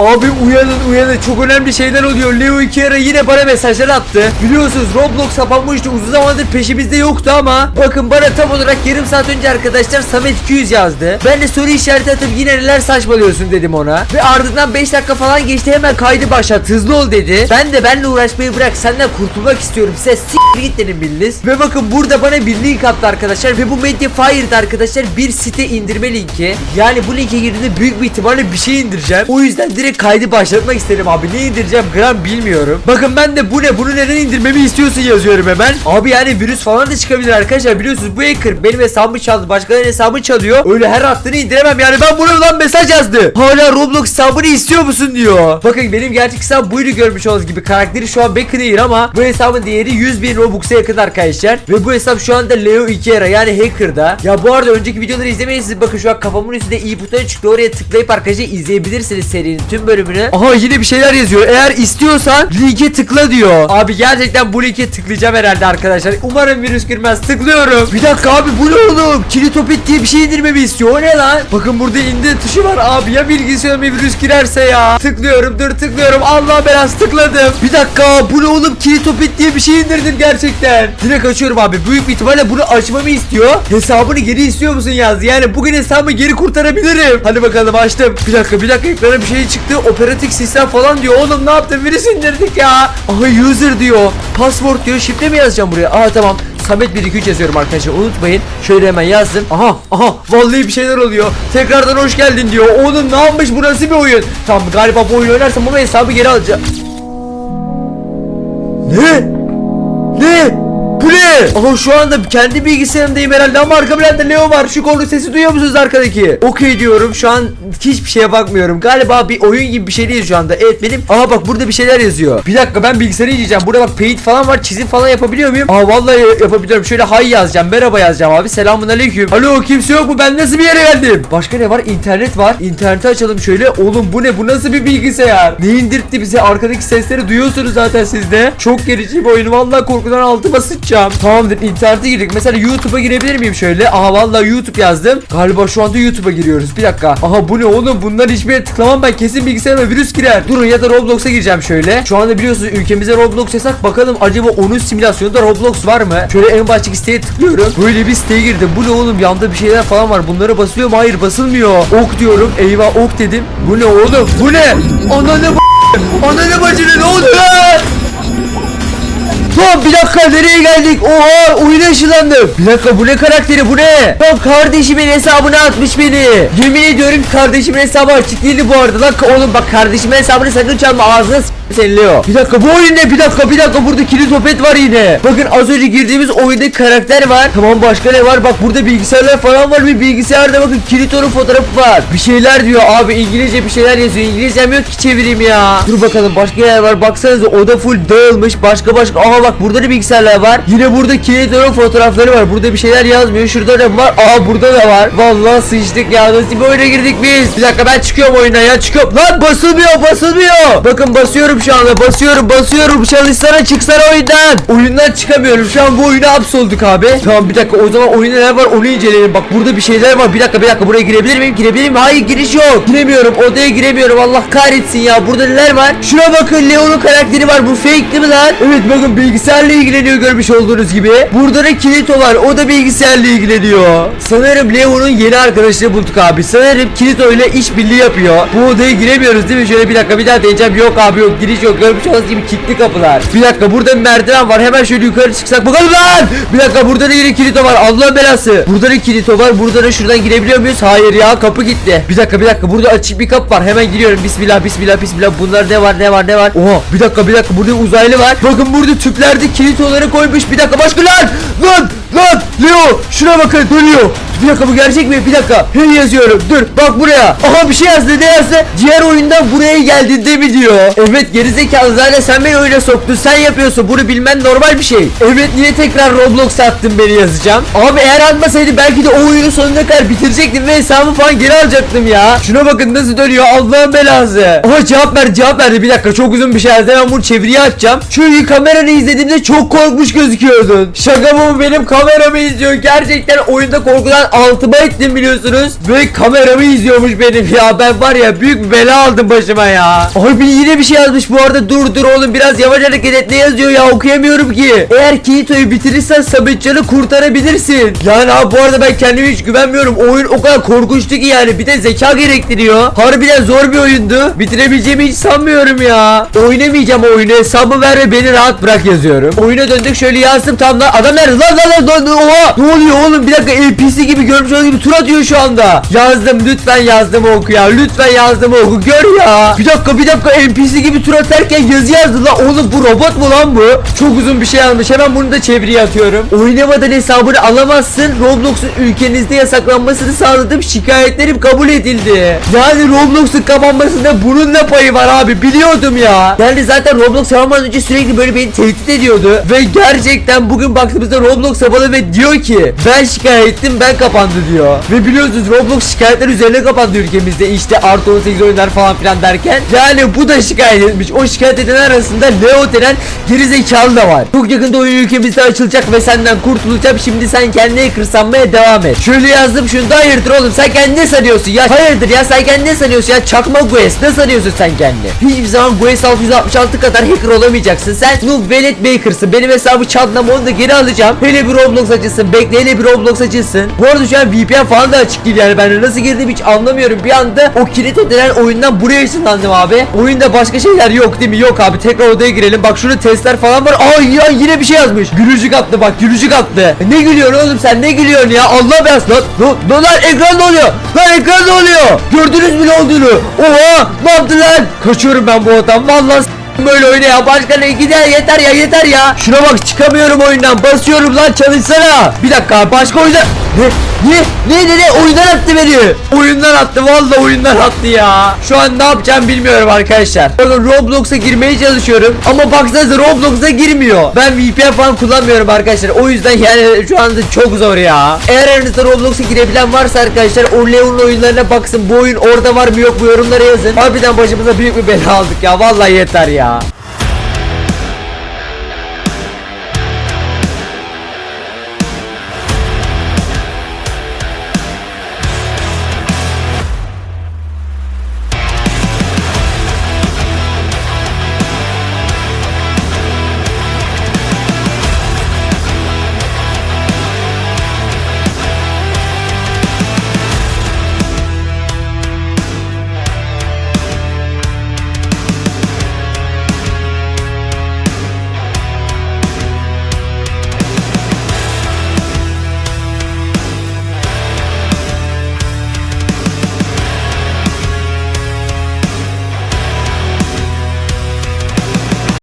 Abi uyanın uyanın çok önemli şeyler oluyor. Leo iki ara yine bana mesajlar attı. Biliyorsunuz Roblox kapanmıştı uzun zamandır peşimizde yoktu ama bakın bana tam olarak yarım saat önce arkadaşlar Samet 200 yazdı. Ben de soru işareti atıp yine neler saçmalıyorsun dedim ona. Ve ardından 5 dakika falan geçti hemen kaydı başlat hızlı ol dedi. Ben de benle uğraşmayı bırak senden kurtulmak istiyorum. Size s**t git dedim Billiz. Ve bakın burada bana bir link attı arkadaşlar ve bu Mediafire'da arkadaşlar bir site indirme linki. Yani bu linke girdiğinde büyük bir ihtimalle bir şey indireceğim. O yüzden direkt kaydı başlatmak istedim abi. Ne indireceğim gram bilmiyorum. Bakın ben de bu ne bunu neden indirmemi istiyorsun yazıyorum hemen. Abi yani virüs falan da çıkabilir arkadaşlar. Biliyorsunuz bu hacker benim hesabımı çaldı. Başkalarının hesabını çalıyor. Öyle her attığını indiremem yani. Ben buna lan mesaj yazdı. Hala Roblox hesabını istiyor musun diyor. Bakın benim gerçek hesabım buydu görmüş olduğunuz gibi. Karakteri şu an Beckoner ama bu hesabın değeri 100 bin Robux'a yakın arkadaşlar. Ve bu hesap şu anda Leo 2 era yani hacker'da. Ya bu arada önceki videoları izlemeyin siz bakın şu an kafamın üstünde i butonu çıktı. Oraya tıklayıp arkadaşlar izleyebilirsiniz serinin tüm bölümünü. Aha yine bir şeyler yazıyor. Eğer istiyorsan linke tıkla diyor. Abi gerçekten bu linke tıklayacağım herhalde arkadaşlar. Umarım virüs girmez. Tıklıyorum. Bir dakika abi bu ne oğlum? Kilitopet diye bir şey indirmemi istiyor. O ne lan? Bakın burada indir tuşu var abi. Ya bilgisayarıma virüs girerse ya. Tıklıyorum dur tıklıyorum. Allah belası tıkladım. Bir dakika bu ne oğlum? Kilitopet diye bir şey indirdim gerçekten. Direkt açıyorum abi. Büyük bir ihtimalle bunu açmamı istiyor. Hesabını geri istiyor musun yazdı. Yani bugün hesabımı geri kurtarabilirim. Hadi bakalım açtım. Bir dakika bir dakika ekrana bir şey çıktı. Operatif sistem falan diyor. Oğlum ne yaptın? Virüs indirdik ya. Aha user diyor. Password diyor. Şifre mi yazacağım buraya? Aa tamam. Samet 1 2 3 yazıyorum arkadaşlar unutmayın. Şöyle hemen yazdım. Aha aha vallahi bir şeyler oluyor. Tekrardan hoş geldin diyor. Oğlum ne yapmış bu nasıl bir oyun? Tamam galiba bu oyunu oynarsam ama hesabı geri alacağım. Ne? Ne? Aha şu anda kendi bilgisayarımdayım herhalde ama arka planda Leo var. Şu konu sesi duyuyor musunuz arkadaki? Okey diyorum. Şu an hiçbir şeye bakmıyorum. Galiba bir oyun gibi bir şey değil şu anda. Evet benim. Aha bak burada bir şeyler yazıyor. Bir dakika ben bilgisayarı yiyeceğim. Burada bak paint falan var. Çizim falan yapabiliyor muyum? Aa vallahi yapabiliyorum. Şöyle hay yazacağım. Merhaba yazacağım abi. Selamun aleyküm. Alo kimse yok mu? Ben nasıl bir yere geldim? Başka ne var? İnternet var. İnterneti açalım şöyle. Oğlum bu ne? Bu nasıl bir bilgisayar? Ne indirtti bize? Arkadaki sesleri duyuyorsunuz zaten siz de. Çok gerici bir oyun. Vallahi korkudan altıma sıçacağım. Tamamdır. internete girdik. Mesela YouTube'a girebilir miyim şöyle? Aha vallahi YouTube yazdım. Galiba şu anda YouTube'a giriyoruz. Bir dakika. Aha bu ne oğlum? Bunlar hiçbir tıklamam ben. Kesin bilgisayarıma virüs girer. Durun ya da Roblox'a gireceğim şöyle. Şu anda biliyorsunuz ülkemizde Roblox yasak. Bakalım acaba onun simülasyonunda Roblox var mı? Şöyle en baştaki siteye tıklıyorum. Böyle bir siteye girdim. Bu ne oğlum? Yanda bir şeyler falan var. Bunlara basıyor mu? Hayır basılmıyor. Ok diyorum. Eyvah ok dedim. Bu ne oğlum? Bu ne? Ananı b- Ananı bacını ne oluyor? Lan bir dakika nereye geldik? Oha oyuna ışınlandım. Bir dakika bu ne karakteri bu ne? Lan kardeşimin hesabını atmış beni. Yemin ediyorum kardeşimin hesabı açık değildi bu arada. Lan oğlum bak kardeşimin hesabını sakın çalma ağzına s- sen Leo. Bir dakika bu oyun ne? Bir dakika bir dakika burada kilit opet var yine. Bakın az önce girdiğimiz oyunda karakter var. Tamam başka ne var? Bak burada bilgisayarlar falan var. Bir bilgisayarda bakın Kirito'nun fotoğrafı var. Bir şeyler diyor abi İngilizce bir şeyler yazıyor. İngilizcem yok ki çevireyim ya. Dur bakalım başka yer var. Baksanıza oda full dağılmış. Başka başka. Aha bak burada da bilgisayarlar var. Yine burada Kirito'nun fotoğrafları var. Burada bir şeyler yazmıyor. Şurada da var. Aha burada da var. Vallahi sıçtık ya. Nasıl bir oyuna girdik biz? Bir dakika ben çıkıyorum oyuna ya. Çıkıyorum. Lan basılmıyor basılmıyor. Bakın basıyorum şu anda. Basıyorum basıyorum. Çalışsana çıksana oyundan. Oyundan çıkamıyorum. Şu an bu oyuna hapsolduk abi. Tamam bir dakika o zaman oyunda neler var onu inceleyelim. Bak burada bir şeyler var. Bir dakika bir dakika buraya girebilir miyim? Girebilir miyim? Hayır giriş yok. Giremiyorum. Odaya giremiyorum. Allah kahretsin ya. Burada neler var? Şuna bakın Leon'un karakteri var. Bu fake değil mi lan? Evet bakın bilgisayarla ilgileniyor görmüş olduğunuz gibi. Burada da Kirito var. O da bilgisayarla ilgileniyor. Sanırım Leon'un yeni arkadaşını bulduk abi. Sanırım Kirito ile işbirliği yapıyor. Bu odaya giremiyoruz değil mi? Şöyle bir dakika bir daha diyeceğim. Yok abi yok. Giriş yok. Görmüş olduğunuz gibi kilitli kapılar. Bir dakika burada bir merdiven var. Hemen şöyle yukarı çıksak bakalım lan. Bir dakika burada da yine Kirito var. Allah belası. Burada da Kirito var. Burada da şuradan girebiliyor muyuz? Hayır ya kapı gitti. Bir dakika bir dakika. Burada açık bir kapı var. Hemen giriyorum. Bismillah bismillah bismillah. Bunlar ne var ne var ne var? Oha bir dakika bir dakika. Burada uzaylı var. Bakın burada tüplerde Kirito'ları koymuş. Bir dakika başka lan. Lan lan. Leo şuna bakın dönüyor. Bir dakika bu gerçek mi? Bir dakika. Hey yazıyorum. Dur bak buraya. Aha bir şey yazdı. Ne yazdı? Diğer oyundan buraya geldin değil mi diyor. Evet gerizekalı zaten sen beni oyuna soktun. Sen yapıyorsun. Bunu bilmen normal bir şey. Evet niye tekrar Roblox attın beni yazacağım. Abi eğer atmasaydı belki de o oyunu sonuna kadar bitirecektim ve hesabımı falan geri alacaktım ya. Şuna bakın nasıl dönüyor. Allah'ın belası. Aha cevap ver cevap verdi. Bir dakika çok uzun bir şey yazdı. Ben bunu çeviriye açacağım. Çünkü kameranı izlediğimde çok korkmuş gözüküyordun. Şaka mı benim kameramı izliyor. Gerçekten oyunda korkudan an altıma ettim biliyorsunuz. Ve kameramı izliyormuş benim ya. Ben var ya büyük bir bela aldım başıma ya. Abi yine bir şey yazmış bu arada. Dur dur oğlum biraz yavaş hareket et. Ne yazıyor ya okuyamıyorum ki. Eğer Kirito'yu bitirirsen Sametcan'ı kurtarabilirsin. Yani abi bu arada ben kendime hiç güvenmiyorum. Oyun o kadar korkunçtu ki yani. Bir de zeka gerektiriyor. Harbiden zor bir oyundu. Bitirebileceğimi hiç sanmıyorum ya. Oynamayacağım oyunu. Hesabı ver ve beni rahat bırak yazıyorum. Oyuna döndük şöyle yazdım tam da adam nerede lan lan lan oha ne oluyor oğlum bir dakika NPC gibi görmüş olduğunuz gibi tur atıyor şu anda. Yazdım lütfen yazdım oku ya. Lütfen yazdım oku gör ya. Bir dakika bir dakika. NPC gibi tur atarken yazı yazdı lan. Oğlum bu robot mu lan bu? Çok uzun bir şey yazmış hemen bunu da çeviriye atıyorum. Oynamadan hesabını alamazsın. Roblox'un ülkenizde yasaklanmasını sağladım şikayetlerim kabul edildi. Yani Roblox'un kapanmasında bunun da payı var abi? Biliyordum ya. Yani zaten Roblox yapamadan önce sürekli böyle beni tehdit ediyordu. Ve gerçekten bugün baktığımızda Roblox kapalı ve diyor ki ben şikayet ettim ben kapandı diyor. Ve biliyorsunuz Roblox şikayetler üzerine kapandı ülkemizde. İşte artı 18 oyunlar falan filan derken. Yani bu da şikayet etmiş. O şikayet eden arasında Leo denen gerizekalı da var. Çok yakında oyun ülkemizde açılacak ve senden kurtulacağım. Şimdi sen kendine hacker sanmaya devam et. Şöyle yazdım şunu da. Hayırdır oğlum? Sen kendini ne sanıyorsun ya? Hayırdır ya? Sen kendini ne sanıyorsun ya? Çakma Gues ne sanıyorsun sen kendini? Hiçbir zaman Gues 666 kadar hacker olamayacaksın sen. Noob Velet Baker'sın. Benim hesabı çaldığım onu da geri alacağım. Hele bir Roblox açılsın bekle hele bir Roblox açılsın bu arada şu an VPN falan da açık değil yani. Ben nasıl girdim hiç anlamıyorum. Bir anda o kilit edilen oyundan buraya ışınlandım abi. Oyunda başka şeyler yok değil mi? Yok abi tekrar odaya girelim. Bak şurada testler falan var. Ay ya yine bir şey yazmış. Gülücük attı bak gülücük attı. E, ne gülüyorsun oğlum sen? Ne gülüyorsun ya? Allah beyaz lan lan lan ekran ne oluyor? Lan ekran ne oluyor? Gördünüz mü ne olduğunu? Oha ne yaptı lan? Kaçıyorum ben bu odan vallahi böyle oyna ya. Başka ne? Gider yeter ya yeter ya. Şuna bak çıkamıyorum oyundan. Basıyorum lan çalışsana. Bir dakika başka oyunda ne? Ne? Ne ne ne? Oyundan attı beni. Oyundan attı vallahi oyundan attı ya. Şu an ne yapacağım bilmiyorum arkadaşlar. Bakın Roblox'a girmeye çalışıyorum. Ama baksanıza Roblox'a girmiyor. Ben VPN falan kullanmıyorum arkadaşlar. O yüzden yani şu anda çok zor ya. Eğer aranızda Roblox'a girebilen varsa arkadaşlar o Leon'un oyunlarına baksın. Bu oyun orada var mı yok mu yorumlara yazın. Harbiden başımıza büyük bir bela aldık ya. Vallahi yeter ya